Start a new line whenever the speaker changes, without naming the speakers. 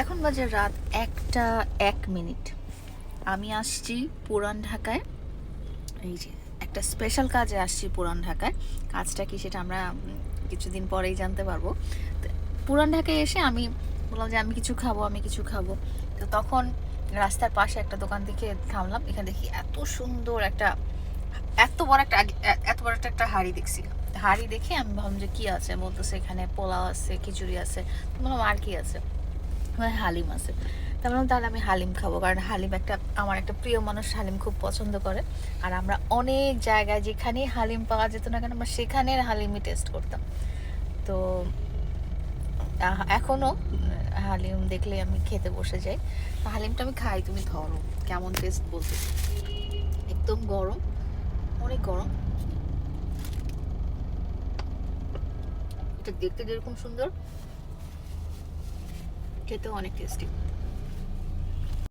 এখন বাজে রাত একটা এক মিনিট। আমি আসছি পুরান ঢাকায়। এই যে, একটা স্পেশাল কাজে আসছি পুরান ঢাকায়। কাজটা কি সেটা আমরা কিছুদিন পরেই জানতে পারব। পুরান ঢাকায় এসে আমি বললাম যে আমি কিছু খাব, আমি কিছু খাব। তো তখন রাস্তার পাশে একটা দোকান থেকে থামলাম। এখানে দেখি এত সুন্দর একটা, এত বড় একটা, এত বড় একটা একটা হাড়ি দেখছি। হাড়ি দেখে আমি ভাবলাম যে কি আছে? বলতেছে এখানে পোলাও আছে, খিচুড়ি আছে। বললাম আর কি আছে? বলে, হালিম আছে। তা বললাম তাহলে আমি হালিম খাব কারণ হালিম একটা আমার একটা প্রিয় মানুষ হালিম খুব পছন্দ করে। আর আমরা অনেক জায়গায় যেখানেই হালিম পাওয়া যেত না কেন আমরা সেখানের হালিমই টেস্ট করতাম। তো এখনও হালিম দেখলে আমি খেতে বসে যাই। হালিমটা আমি খাই তুমি ধরো কেমন টেস্ট বলতে? একদম গরম অনেক গরম। দেখতে যেরকম সুন্দর। খেতেও অনেক টেস্টি